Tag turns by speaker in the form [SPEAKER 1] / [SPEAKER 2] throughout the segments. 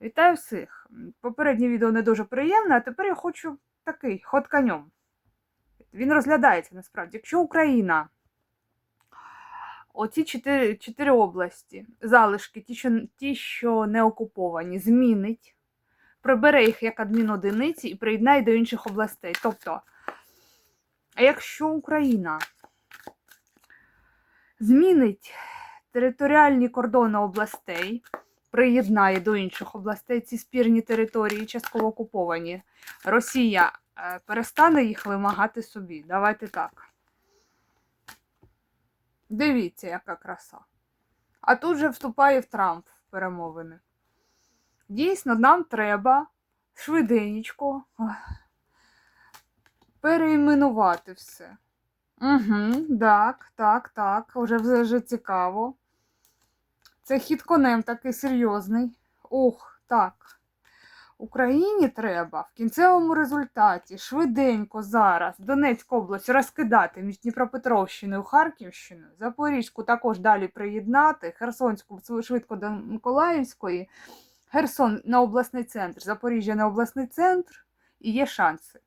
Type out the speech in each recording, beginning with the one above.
[SPEAKER 1] Вітаю всіх! Попереднє відео не дуже приємне, а тепер я хочу такий ход конем. Він розглядається насправді. Якщо Україна, оці чотири, чотири області, залишки, ті що, ті, що не окуповані, змінить, прибере їх як адмінодиниці і приєднає до інших областей. Тобто, а якщо Україна змінить територіальні кордони областей, приєднає до інших областей ці спірні території, частково окуповані, Росія е, перестане їх вимагати собі. Давайте так. Дивіться, яка краса. А тут же вступає в Трамп в перемовини. Дійсно, нам треба швиденько переіменувати все. Угу, так, так, так, вже, вже цікаво. Це хід конем такий серйозний. Ух, так. Україні треба в кінцевому результаті швиденько зараз Донецьку область розкидати між Дніпропетровщиною, Харківщиною, Запорізьку також далі приєднати, Херсонську швидко до Миколаївської, Херсон на обласний центр, Запоріжжя на обласний центр і є шанси.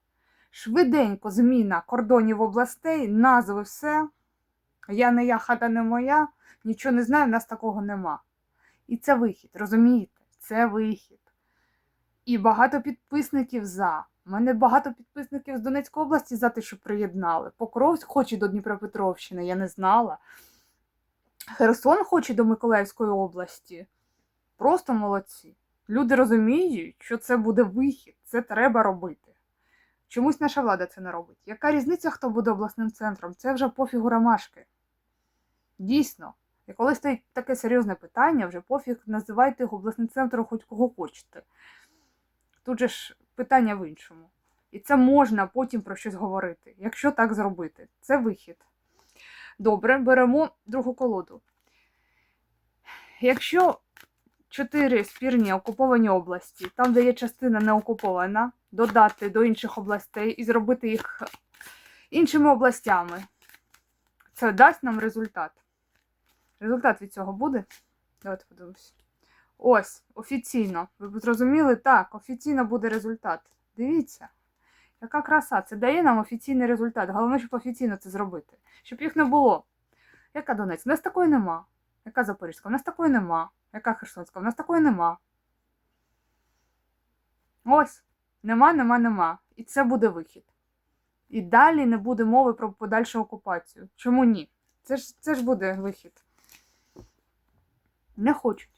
[SPEAKER 1] Швиденько зміна кордонів областей, назви все. Я не я, хата не моя, нічого не знаю, в нас такого нема. І це вихід, розумієте? Це вихід. І багато підписників за. У мене багато підписників з Донецької області за те, що приєднали. Покровськ хоче до Дніпропетровщини, я не знала. Херсон хоче до Миколаївської області. Просто молодці. Люди розуміють, що це буде вихід, це треба робити. Чомусь наша влада це не робить. Яка різниця, хто буде обласним центром? Це вже пофігу ромашки. Дійсно, і коли стоїть таке серйозне питання, вже пофіг називайте його обласним центром хоч кого хочете. Тут же ж питання в іншому. І це можна потім про щось говорити, якщо так зробити. Це вихід. Добре, беремо другу колоду. Якщо чотири спірні окуповані області, там, де є частина не окупована, додати до інших областей і зробити їх іншими областями, це дасть нам результат. Результат від цього буде? Давайте подивимось. Ось, офіційно. Ви зрозуміли? Так, офіційно буде результат. Дивіться, яка краса. Це дає нам офіційний результат. Головне, щоб офіційно це зробити. Щоб їх не було. Яка Донець? У нас такої нема. Яка Запорізька? У нас такої нема. Яка Херсонська? У нас такої нема. Ось. Нема, нема, нема. І це буде вихід. І далі не буде мови про подальшу окупацію. Чому ні? Це ж, це ж буде вихід. Не хочуть.